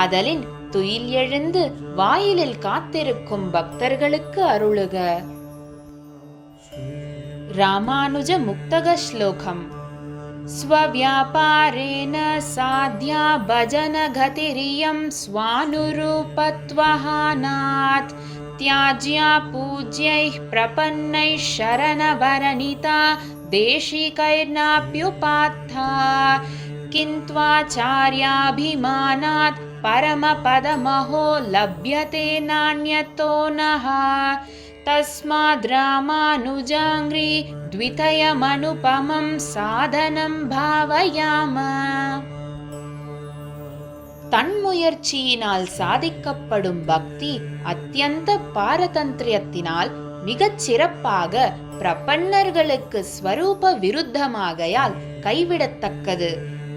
ஆதலின் துயில் எழுந்து வாயிலில் காத்திருக்கும் பக்தர்களுக்கு அருளுக ராமானுஜ முக்தக ஸ்லோகம் स्वव्यापारेण साध्या भजनगतिरियं स्वानुरूपत्वहानात् त्याज्या पूज्यैः प्रपन्नैः शरणवरनिता देशिकैर्नाप्युपात्था किन्त्वाचार्याभिमानात् परमपदमहो लभ्यते नान्यतो नः तस्माद् रामानुजाङ्घ्रि द्वितयमनुपमं சாதனம் பாவயாம தன்முயற்சியினால் சாதிக்கப்படும் பக்தி அத்தியந்த பாரதந்திரியத்தினால் மிகச் சிறப்பாக பிரபன்னர்களுக்கு ஸ்வரூப விருத்தமாகையால் கைவிடத்தக்கது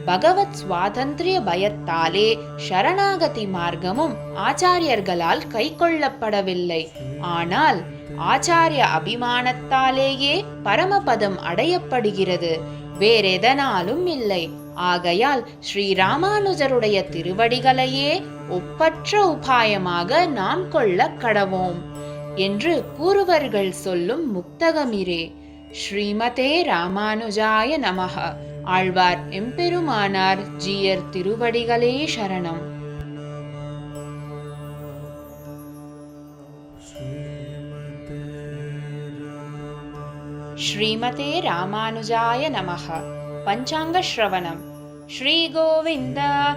பகவத் சுவாதந்திரிய பயத்தாலே சரணாகதி மார்க்கமும் ஆச்சாரியர்களால் கைக்கொள்ளப்படவில்லை. ஆனால் ஆச்சாரிய அபிமானத்தாலேயே பரமபதம் அடையப்படுகிறது. வேறெதனாலும் இல்லை. ஆகையால் ஸ்ரீராமானுஜருடைய திருவடிகளையே ஒப்பற்ற உபாயமாக நாம் கொள்ள கடவோம் என்று பூர்வர்கள் சொல்லும் முக்தகமிரே ஸ்ரீமதே ராமானுஜாய நமக ஆழ்வார் எம்பெருமானார் ஜீயர் திருவடிகளே சரணம். ஸ்ரீமதே ராமானுஜாய நமக. பஞ்சாங்க ஸ்ரவணம். ஸ்ரீ கோவிந்தா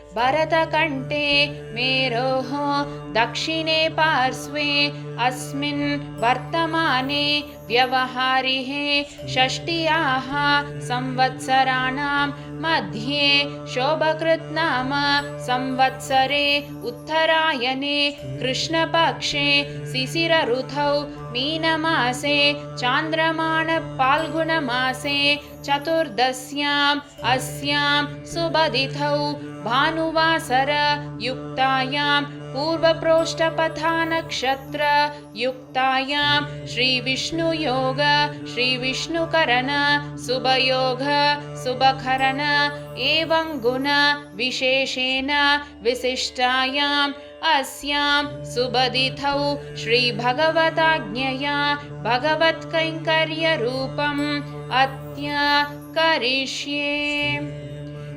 भरतकण्ठे मेरोः दक्षिणे पार्श्वे अस्मिन् वर्तमाने व्यवहारिहे षष्ट्याः संवत्सराणां मध्ये शोभकृत् नाम संवत्सरे उत्तरायणे कृष्णपक्षे शिशिरऋतौ मीनमासे चान्द्रमाणपाल्गुणमासे चतुर्दश्याम् अस्यां सुबदिथौ भानुवासरयुक्तायां पूर्वप्रोष्ठपथानक्षत्रयुक्तायां श्रीविष्णुयोग श्रीविष्णुकरण एवं गुण विशेषेण विशिष्टायाम् अस्यां सुबदिथौ श्रीभगवताज्ञया भगवत्कैङ्कर्यरूपम् अत्य करिष्ये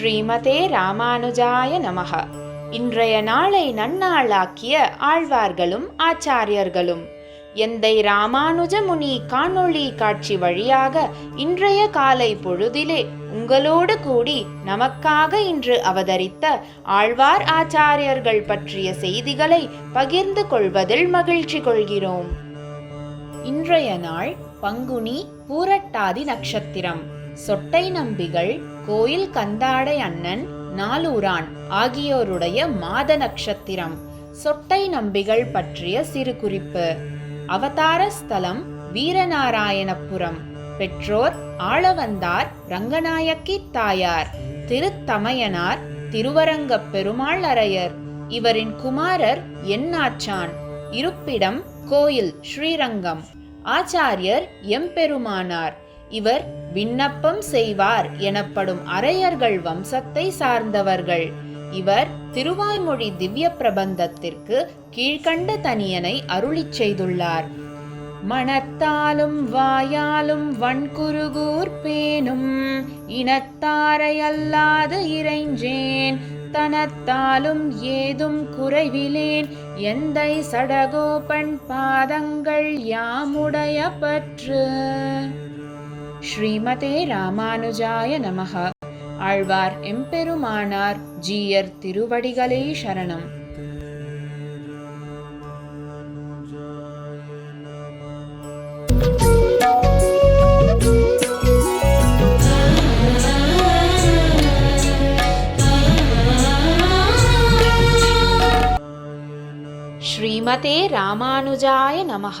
ஸ்ரீமதே ராமானுஜாய நமக. இன்றைய நாளை நன்னாளாக்கிய ஆழ்வார்களும் ஆச்சாரியர்களும். எந்தை ராமானுஜ முனி காணொளி காட்சி வழியாக இன்றைய காலை பொழுதிலே உங்களோடு கூடி நமக்காக இன்று அவதரித்த ஆழ்வார் ஆச்சாரியர்கள் பற்றிய செய்திகளை பகிர்ந்து கொள்வதில் மகிழ்ச்சி கொள்கிறோம். இன்றைய நாள் பங்குனி பூரட்டாதி நட்சத்திரம். சொட்டை நம்பிகள் கோயில் கந்தாடை அண்ணன் நாலூரான் ஆகியோருடைய மாத நட்சத்திரம். சொட்டை நம்பிகள் பற்றிய சிறு குறிப்பு. அவதார ஸ்தலம் வீரநாராயணபுரம். பெற்றோர் ஆளவந்தார் ரங்கநாயக்கி தாயார் திருத்தமையனார் திருவரங்கப் பெருமாள் அரையர் இவரின் குமாரர் என்னாச்சான்? இருப்பிடம் கோயில் ஸ்ரீரங்கம். ஆச்சாரியர் எம்பெருமானார். இவர் விண்ணப்பம் செய்வார் எனப்படும் அரையர்கள் வம்சத்தை சார்ந்தவர்கள். இவர் திருவாய்மொழி திவ்ய பிரபந்தத்திற்கு கீழ்கண்ட தனியனை அருளிச் செய்துள்ளார். மனத்தாலும் வாயாலும் வன்குருகூர் பேணும். இனத்தாரை அல்லாது இறைஞ்சேன். தனத்தாலும் ஏதும் குறைவிலேன். எந்தை சடகோபன் பாதங்கள் யாமுடைய பற்று? ஸ்ரீமதே ராமானுஜாய நமக ஆழ்வார் எம்பெருமானார் ஜீயர் திருவடிகளே சரணம் ஸ்ரீமதே ராமானுஜாய நமக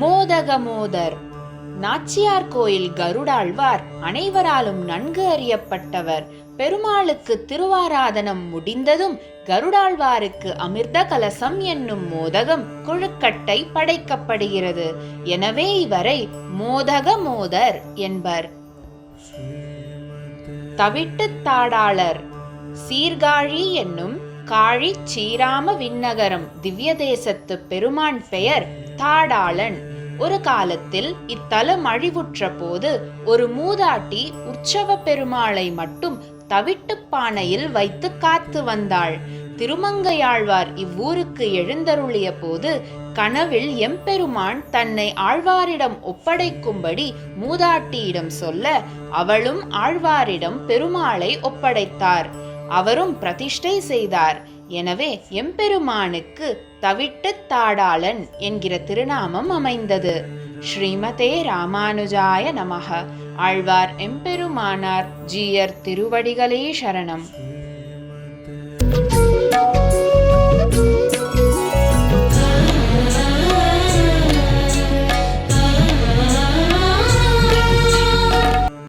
மோதக மோதர் நாச்சியார் கோயில் கருடாழ்வார். அனைவராலும் நன்கு அறியப்பட்டவர். பெருமாளுக்கு திருவாராதனம் முடிந்ததும் கருடாழ்வாருக்கு அமிர்த கலசம் என்னும் மோதகம் குழுக்கட்டை படைக்கப்படுகிறது. எனவே இவரை மோதக மோதர் என்பர். தவிட்டுத் தாடாளர். சீர்காழி என்னும் காழி சீராம விண்ணகரம் திவ்ய தேசத்து பெருமான் பெயர் தாடாளன். ஒரு காலத்தில் இத்தலம் அழிவுற்ற போது ஒரு மூதாட்டி உற்சவ பெருமாளை மட்டும் தவிட்டுப் பானையில் வைத்து காத்து வந்தாள். திருமங்கையாழ்வார் இவ்வூருக்கு எழுந்தருளிய போது கனவில் எம்பெருமான் தன்னை ஆழ்வாரிடம் ஒப்படைக்கும்படி மூதாட்டியிடம் சொல்ல அவளும் ஆழ்வாரிடம் பெருமாளை ஒப்படைத்தார். அவரும் பிரதிஷ்டை செய்தார். எனவே எம்பெருமானுக்கு தவிட்டுத் தாடாளன் என்கிற திருநாமம் அமைந்தது. ஸ்ரீமதே ராமானுஜாய நமக. ஆழ்வார் எம்பெருமானார் ஜீயர் திருவடிகளே சரணம்.